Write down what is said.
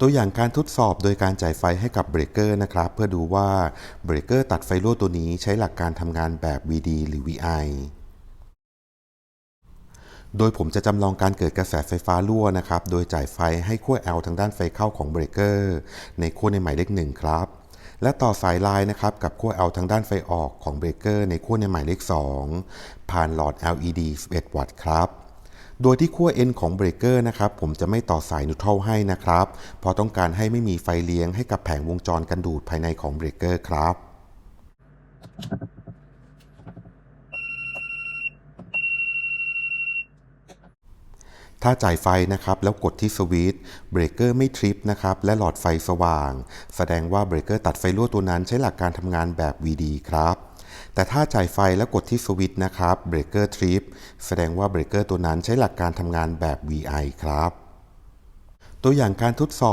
ตัวอย่างการทดสอบโดยการจ่ายไฟให้กับเบรกเกอร์นะครับ เพื่อดูว่าเบรกเกอร์ตัดไฟรั่วตัวนี้ใช้หลักการทำงานแบบ VD หรือ VI โดยผมจะจำลองการเกิดกระแสไฟฟ้ารั่วนะครับ โดยจ่ายไฟให้ขั้ว L ทางด้านไฟเข้าของเบรกเกอร์ ในขั้วในหมายเลขหนึ่งครับ และต่อสายลายนะครับกับขั้ว L ทางด้านไฟออกของเบรกเกอร์ในขั้วในหมายเลข 2 ผ่านหลอด LED 11 วัตต์ครับ โดยที่ขั้ว N ของเบรกเกอร์นะครับผมจะไม่ต่อสายนิวทรัลให้นะครับเพราะต้องการให้ไม่มีไฟเลี้ยงให้กับแผงวงจรกันดูดภายในของเบรกเกอร์ครับถ้าจ่ายไฟนะครับแล้วกดที่สวิตช์เบรกเกอร์ไม่ทริปนะครับและหลอดไฟสว่าง แสดงว่าเบรกเกอร์ตัดไฟรั่วตัวนั้นใช้หลักการทำงานแบบ VD ครับ แต่ถ้าจ่ายไฟแล้วกดที่สวิตช์นะครับเบรกเกอร์ทริปแสดงว่าเบรกเกอร์ตัวนั้นใช้หลักการทำงานแบบ VI ครับ ตัวอย่างการทดสอบ